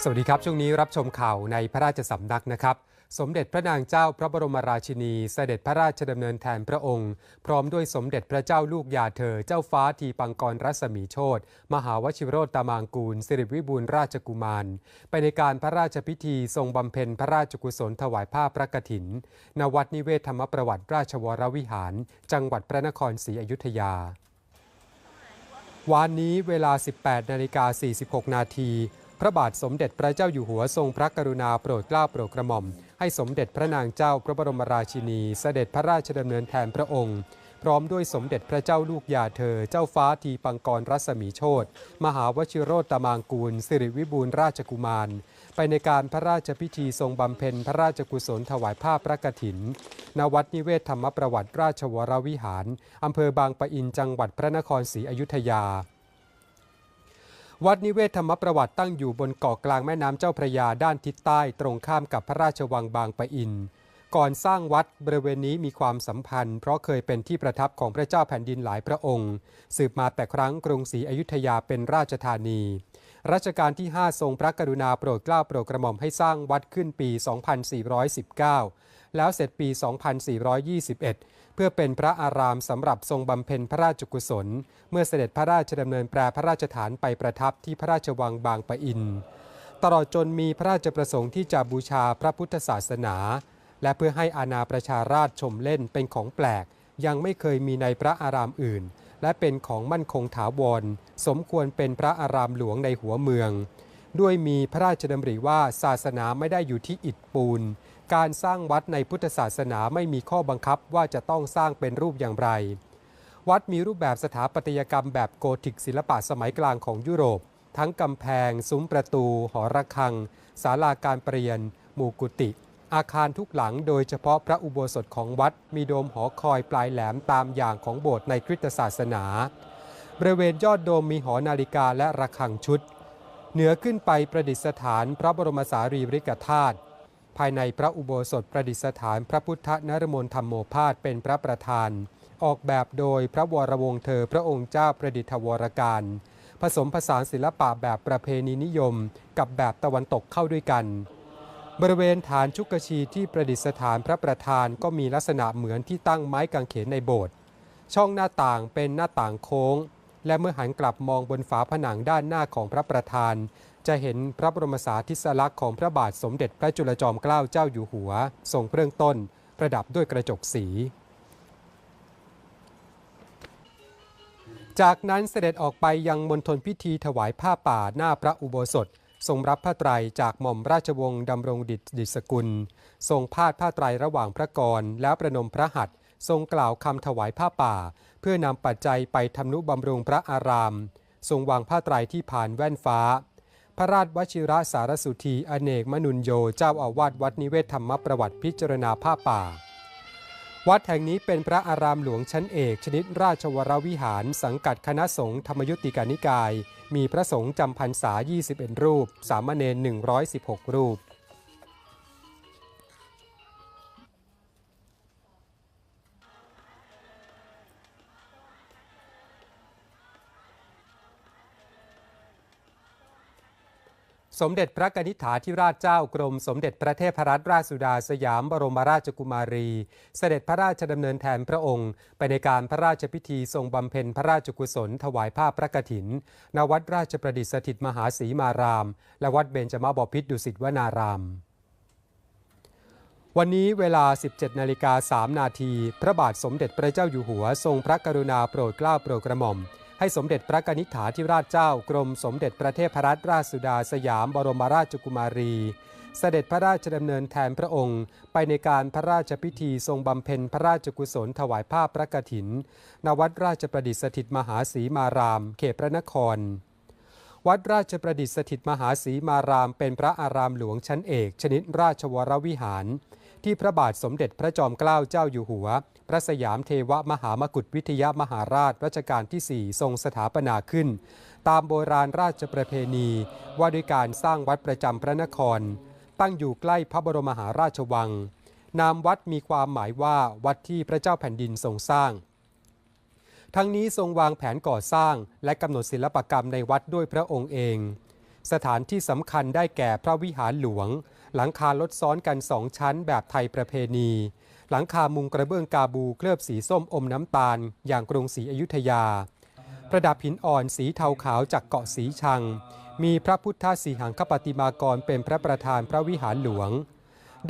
สวัสดีครับ ช่วงนี้รับชมข่าวในพระราชสำนักนะครับ สมเด็จพระนางเจ้าพระบรมราชินี เสด็จพระราชดำเนินแทนพระองค์ พร้อมด้วยสมเด็จพระเจ้าลูกยาเธอ เจ้าฟ้าทีปังกรรัศมีโชตมหาวชิโรตามางกูล สิริวิบูลราชกุมาร ไปในการพระราชพิธีทรงบำเพ็ญพระราชกุศลถวายผ้าพระกฐิน ณวัดนิเวศธรรมประวัติราชวรวิหาร จังหวัดพระนครศรีอยุธยาวานนี้เวลา 18 นาฬิกา 46 นาที พระบาทสมเด็จพระเจ้าอยู่หัวทรงพระกรุณาโปรดเกล้าโปรดกระหม่อม ให้สมเด็จพระนางเจ้าพระบรมราชินี เสด็จพระราชดำเนินแทนพระองค์ พร้อมด้วยสมเด็จพระเจ้าลูกยาเธอ เจ้าฟ้าทีปังกรรัศมีโชตมหาวชิโรตมางกูล สิริวิบูลราชกุมาร ไปในการพระราชพิธีทรงบำเพ็ญพระราชกุศลถวายผ้าพระกฐินณวัดนิเวศธรรมประวัติราชวรวิหารอำเภอบางปะอินจังหวัดพระนครศรีอยุธยา วัดนิเวศธรรมประวัติตั้งอยู่บนเกาะกลางแม่น้ำเจ้าพระยาด้านทิศใต้ตรงข้ามกับพระราชวังบางปะอิน ก่อนสร้างวัดบริเวณนี้มีความสัมพันธ์ เพราะเคยเป็นที่ประทับของพระเจ้าแผ่นดินหลายพระองค์ สืบมาแต่ครั้งกรุงศรีอยุธยาเป็นราชธานีรัชกาลที่ 5 ทรงพระกรุณาโปรดเกล้าโปรดกระหม่อมให้สร้างวัดขึ้นปี 2419 แล้วเสร็จปี 2421 เพื่อเป็นพระอารามสำหรับทรงบำเพ็ญพระราชกุศล เมื่อเสด็จพระราชดำเนินแปรพระราชฐานไปประทับที่พระราชวังบางปะอิน ตลอดจนมีพระราชประสงค์ที่จะบูชาพระพุทธศาสนา และเพื่อให้อาณาประชาราชชมเล่นเป็นของแปลก ยังไม่เคยมีในพระอารามอื่น และเป็นของมั่นคงถาวร สมควรเป็นพระอารามหลวงในหัวเมืองด้วยมีพระราชดำริว่าศาสนาไม่ได้อยู่ที่อิฐปูน การสร้างวัดในพุทธศาสนาไม่มีข้อบังคับว่าจะต้องสร้างเป็นรูปอย่างไร วัดมีรูปแบบสถาปัตยกรรมแบบโกธิกศิลปะสมัยกลางของยุโรป ทั้งกำแพง ซุ้มประตู หอระฆัง ศาลาการเปลี่ยน หมู่กุฏิอาคารทุกหลังโดยเฉพาะพระอุโบสถของวัด มีโดมหอคอยปลายแหลมตามอย่างของโบสถ์ในคริสตศาสนาบริเวณยอดโดมมีหอนาฬิกาและระฆังชุด เหนือขึ้นไปประดิษฐานพระบรมสารีริกธาตุ ภายในพระอุโบสถประดิษฐานพระพุทธนรมนธรรมโมพาสเป็นพระประธาน ออกแบบโดยพระวรวงศ์เธอพระองค์เจ้าประดิษฐวรการ ผสมผสานศิลปะแบบประเพณีนิยม กับแบบตะวันตกเข้าด้วยกัน บริเวณฐานชุกชีที่ประดิษฐานพระประธานก็มีลักษณะเหมือนที่ตั้งไม้กางเขนในโบสถ์ช่องหน้าต่างเป็นหน้าต่างโค้ง และเมื่อหันกลับมองบนฝาผนังด้านหน้าของพระประธาน จะเห็นพระบรมสาธิสลักษณ์ของพระบาทสมเด็จพระจุลจอมเกล้าเจ้าอยู่หัว ทรงเครื่องต้น ประดับด้วยกระจกสี จากนั้นเสด็จออกไปยังมณฑลพิธีถวายผ้าป่าหน้าพระอุโบสถ ทรงรับผ้าไตรจากหม่อมราชวงศ์ดำรงดิษฐ์ดิษกุล ทรงพาดผ้าไตรระหว่างพระกรแล้วประนมพระหัตถ์ทรงกล่าวคำถวายผ้าป่า เพื่อนำปัจจัยไปทำนุบำรุงพระอาราม ทรงวางผ้าไตรที่ผ่านแว่นฟ้า ระราชวชิระสารสุธีอเนกมนุนโยเจ้าอาวาสวัดนิเวศธรรมประวัติพิจารณาผ้าป่า วัดแห่งนี้เป็นพระอารามหลวงชั้นเอก ชนิดราชวรวิหาร สังกัดคณะสงฆ์ธรรมยุติกานิกาย มีพระสงฆ์จำพรรษา 21 รูป สามเณร116 รูป สมเด็จพระกนิษฐาธิราชเจ้ากรม สมเด็จพระเทพรัตนราชสุดาสยามบรมราชกุมารี เสด็จพระราชดำเนินแทนพระองค์ ไปในการพระราชพิธีทรงบำเพ็ญพระราชกุศล ถวายผ้าพระกฐิน ณ วัดราชประดิษฐิตมหาศรีมาราม และวัดเบญจมาบพิตรดุสิตวนาราม วันนี้เวลา 17 นาฬิกา 3 นาที พระบาทสมเด็จพระเจ้าอยู่หัว ทรงพระกรุณาโปรดเกล้าโปรดกระหม่อม ให้สมเด็จพระกนิษฐาธิราชเจ้ากรมสมเด็จพระเทพรัตนราชสุดาสยามบรมราชกุมารี เสด็จพระราชดำเนินแทนพระองค์ ไปในการพระราชพิธีทรงบำเพ็ญพระราชกุศลถวายผ้าพพระกฐิน ณ วัดราชประดิษฐ์สถิตมหาศรีมาราม เขตพระนคร วัดราชประดิษฐ์สถิตมหาศรีมาราม เป็นพระอารามหลวงชั้นเอก ชนิดราชวรวิหาร ที่พระบาทสมเด็จพระจอมเกล้าเจ้าอยู่หัว ระสยามเทวมหามกุฏวิทยามหาราชรัชกาลที่ 4 ทรงสถาปนาขึ้น ตามโบราณราชประเพณี ว่าด้วยการสร้างวัดประจำพระนคร ตั้งอยู่ใกล้พระบรมมหาราชวัง นามวัดมีความหมายว่าวัดที่พระเจ้าแผ่นดินทรงสร้าง ทั้งนี้ทรงวางแผนก่อสร้าง และกำหนดศิลปกรรมในวัดด้วยพระองค์เอง สถานที่สำคัญได้แก่พระวิหารหลวง หลังคาลดซ้อนกันสองชั้นแบบไทยประเพณี หลังคามุงกระเบื้องกาบูเคลือบสีส้มอมน้ำตาล อย่างกรุงศรีอยุธยา ประดับหินอ่อนสีเทาขาวจากเกาะสีชัง มีพระพุทธสีหังคปฏิมากรเป็นพระประธานพระวิหารหลวง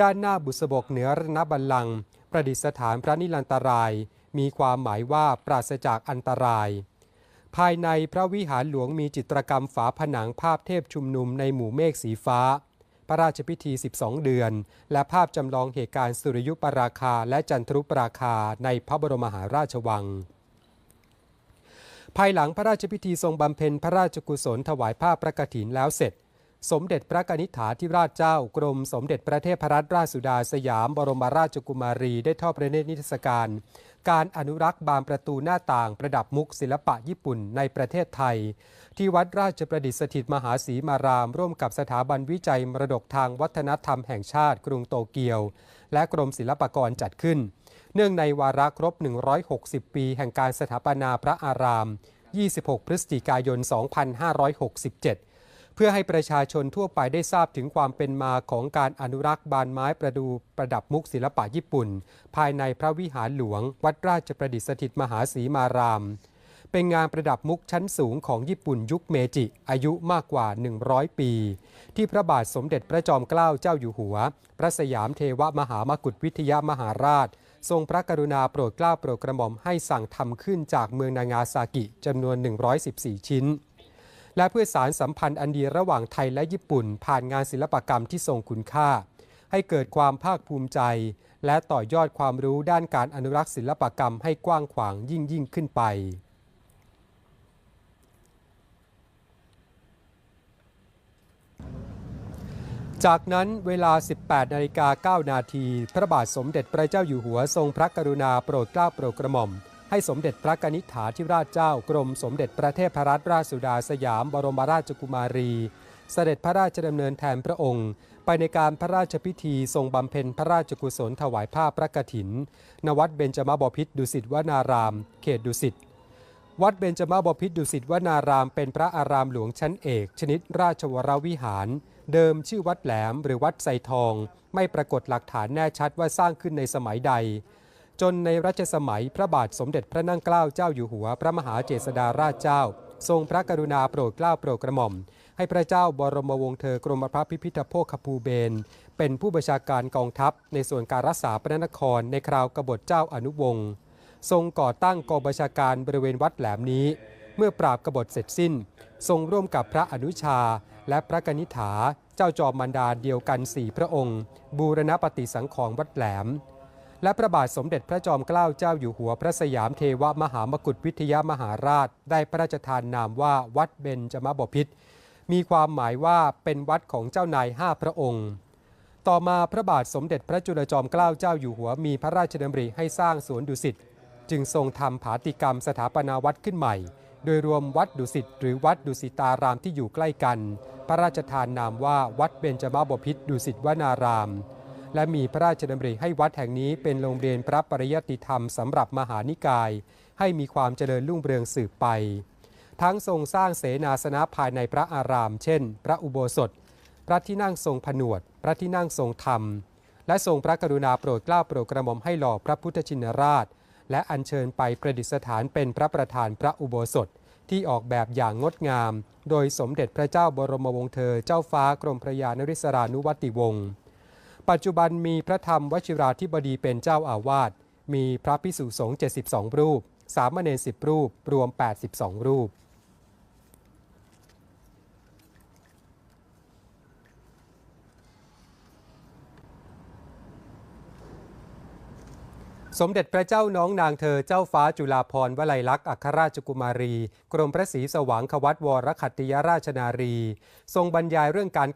ด้านหน้าบุษบกเหนือรณบัลลังก์ประดิษฐานพระนิลันตราย มีความหมายว่าปราศจากอันตรายภายในพระวิหารหลวงมีจิตรกรรมฝาผนังภาพเทพชุมนุมในหมู่เมฆสีฟ้า ระราชพิธี 12 เดือน และภาพจำลองเหตุการณ์สุริยุปราคาและจันทรุปราคาในพระบรมหาราชวังภายหลังพระราชพิธีทรงบำเพ็ญพระราชกุศลถวายผ้าประกฐินแล้วเสร็จ สมเด็จพระกนิษฐาธิราชเจ้ากรมสมเด็จพระเทพรัตนราชสุดาสยามบรมราชกุมารีได้ทอดพระเนตรนิทรรศการ การอนุรักษ์บานประตูหน้าต่างประดับมุกศิลปะญี่ปุ่นในประเทศไทย ที่วัดราชประดิษฐิตมหาศรีมาราม ร่วมกับสถาบันวิจัยมรดกทางวัฒนธรรมแห่งชาติ กรุงโตเกียว และกรมศิลปากรจัดขึ้น เนื่องในวาระครบ 160 ปี แห่งการสถาปนาพระอาราม 26 พฤศจิกายน 2567เพื่อให้ประชาชนทั่วไปได้ทราบถึงความเป็นมาของการอนุรักษ์บานไม้ประดูประดับมุกศิลปะญี่ปุ่น ภายในพระวิหารหลวง วัดราชประดิษฐิตมหาศรีมาราม เป็นงานประดับมุกชั้นสูงของญี่ปุ่นยุคเมจิ อายุมากกว่า 100 ปี ที่พระบาทสมเด็จพระจอมเกล้าเจ้าอยู่หัว พระสยามเทวมหามกุฏวิทยามหาราช ทรงพระกรุณาโปรดเกล้าโปรดกระหม่อมให้สั่งทำขึ้นจากเมืองนางาซากิจำนวน 114 ชิ้น และเพื่อสารสัมพันธ์อันดีระหว่างไทยและญี่ปุ่น ผ่านงานศิลปกรรมที่ทรงคุณค่า ให้เกิดความภาคภูมิใจ และต่อยอดความรู้ด้านการอนุรักษ์ศิลปกรรมให้กว้างขวางยิ่งยิ่งขึ้นไป จากนั้นเวลา 18นาฬิกา9นาทีพระบาทสมเด็จพระเจ้าอยู่หัวทรงพระกรุณาโปรดเกล้าโปรดกระหม่อม ให้สมเด็จพระกนิษฐาธิราชเจ้ากรมสมเด็จพระเทพรัตนราชสุดาสยามบรมราชกุมารี เสด็จพระราชดำเนินแทนพระองค์ ไปในการพระราชพิธีทรงบำเพ็ญพระราชกุศลถวายผ้าพระกฐิน ณ วัดเบญจมาบพิตรดุสิตวนาราม เขตดุสิตวัดเบญจมาบพิตรดุสิตวนารามเป็นพระอารามหลวงชั้นเอก ชนิดราชวรวิหาร เดิมชื่อวัดแหลมหรือวัดไซทอง ไม่ปรากฏหลักฐานแน่ชัดว่าสร้างขึ้นในสมัยใด จนในรัชสมัยพระบาทสมเด็จพระนั่งเกล้าเจ้าอยู่หัว พระมหาเจษฎาราชเจ้า ทรงพระกรุณาโปรดเกล้าโปรดกระหม่อม ให้พระเจ้าบรมวงศ์เธอกรมพระพิพิธโภคภูเบนเป็นผู้บัญชาการกองทัพ ในส่วนการรักษาพระนครในคราวกบฏเจ้าอนุวงศ์ทรงก่อตั้งกองบัญชาการบริเวณวัดแหลมนี้ เมื่อปราบกบฏเสร็จสิ้น ทรงร่วมกับพระอนุชา และพระกนิษฐาเจ้าจอมมันดาเดียวกันสี่พระองค์ บูรณปฏิสังขรณ์วัดแหลม และพระบาทสมเด็จพระจอมเกล้าเจ้าอยู่หัวพระสยามเทวมหามกุฏวิทยามหาราช ได้พระราชทานนามว่าวัดเบญจมบพิตรมีความหมายว่าเป็นวัดของเจ้านายห้าพระองค์ ต่อมาพระบาทสมเด็จพระจุลจอมเกล้าเจ้าอยู่หัวมีพระราชดำริให้สร้างสวนดุสิตจึงทรงทำผาติกรรมสถาปนาวัดขึ้นใหม่ โดยรวมวัดดุสิตหรือวัดดุสิตารามที่อยู่ใกล้กัน พระราชทานนามว่าวัดเบญจมาบพิตรดุสิตวนาราม และมีพระราชดำริให้วัดแห่งนี้เป็นโรงเรียนพระปริยติธรรมสำหรับมหานิกาย ให้มีความเจริญรุ่งเรืองสืบไป ทั้งทรงสร้างเสนาสนะภายในพระอาราม เช่น พระอุโบสถ พระที่นั่งทรงผนวด พระที่นั่งทรงธรรม และทรงพระกรุณาโปรดเกล้าโปรดกระหม่อมให้หล่อพระพุทธชินราช และอัญเชิญไปประดิษฐานเป็นพระประธานพระอุโบสถ ที่ออกแบบอย่างงดงาม โดยสมเด็จพระเจ้าบรมวงศ์เธอเจ้าฟ้ากรมพระยานริศรานุวัติวงศ์ปัจจุบันมีพระธรรมวชิราธิบดีเป็นเจ้าอาวาสมีพระพิสุสงฆ์72 รูป สามเณร10 รูป รวม 82 รูป สมเด็จพระเจ้าน้องนางเธอเจ้าฟ้าจุฬาภรณ์วลัยลักษณ์อัครราชกุมารี กรมพระศรีสว่างควัตวรคัตติยราชนารี ทรงบรรยายเรื่องการ